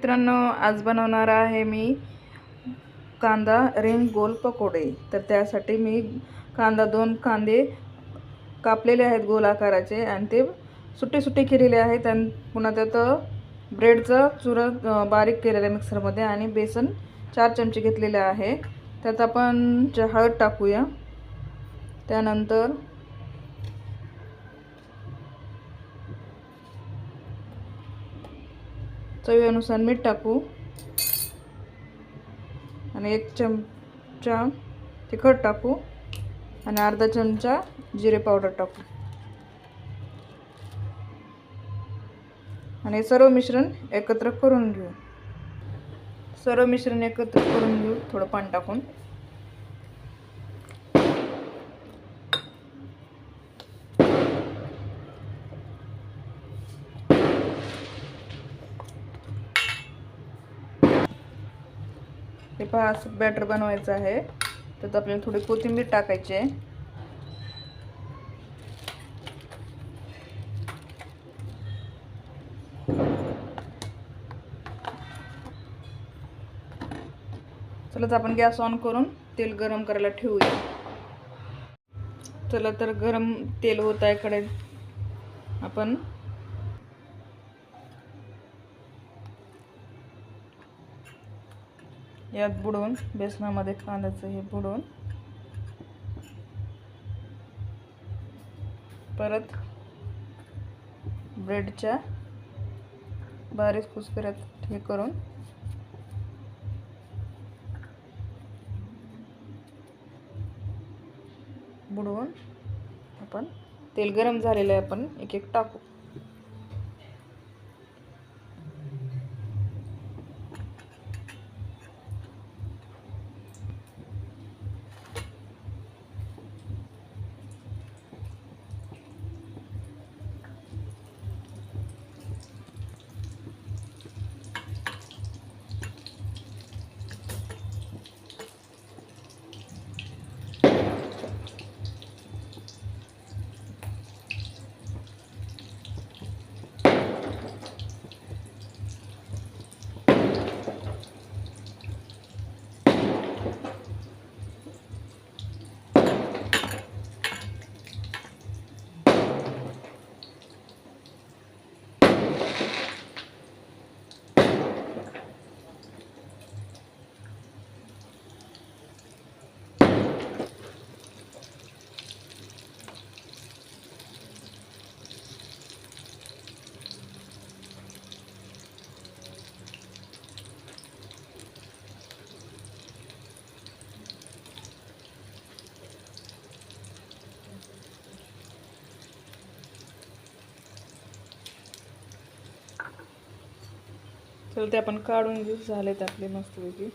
मित्रांनो आज बनवणार आहे मी कांदा रिंग गोल पकोडे. तर त्यासाठी मी कांदा दोन कांदे कापलेले आहेत गोल आकाराचे आणि ते सुट्टे सुट्टे केलेले आहेत आणि पुन्हा त्यात ब्रेडचं चुरं बारीक केलेलं आहे मिक्सरमध्ये आणि बेसन चार चमचे घेतलेले आहे. त्यात आपण हळद टाकूया. त्यानंतर चवीनुसार मीठ टाकू. आणि एक चमचा तिखट टाकू. आणि अर्धा चमचा जिरे पावडर टाकू. आणि सर्व मिश्रण एकत्र करून घेऊ. सर्व मिश्रण एकत्र करून घेऊ. थोडं पाणी टाकून. हे पहा असं बॅटर बनवायचं आहे. त्यात आपल्याला थोडी कोथिंबीर टाकायची आहे. चला तर आपण गॅस ऑन करून तेल गरम करायला ठेवूया. चला तर गरम तेल होत आहे कडे आपण यात बुडवून बेसनामध्ये कांद्याचं हे बुडवून परत ब्रेडच्या बारीक कुसकऱ्यात हे करून बुडवून आपण तेल गरम झालेलं आहे आपण एक एक टाकू. तर ते आपण काढून घेऊ झालेत आपले मस्तपैकी.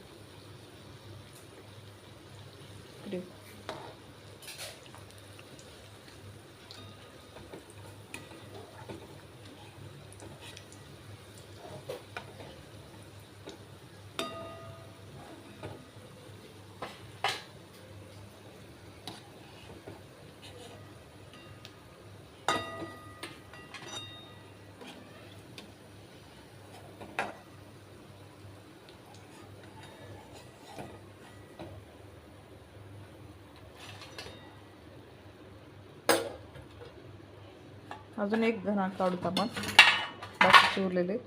अजून एक धना काढूत आपण. बाकीचे उरलेले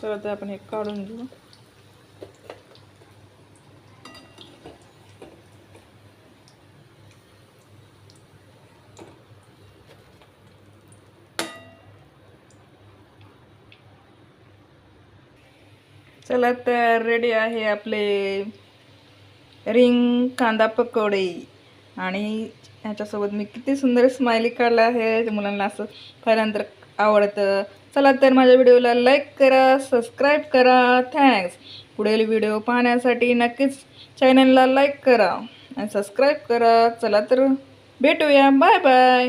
चला तर आपण हे काढून घेऊ. चला तर रेडी आहे आपले रिंग कांदा पकोडे. आणि ह्याच्यासोबत मी किती सुंदर स्माइली काढला आहे ते मुलांना असं पहिल्यांदा आवडतं. चला तर माझ्या व्हिडिओला लाईक करा सबस्क्राईब करा. थँक्स पुढील व्हिडिओ पाहण्यासाठी नक्कीच चॅनलला लाईक करा. आणि सबस्क्राईब करा. चला तर भेटूया. Bye bye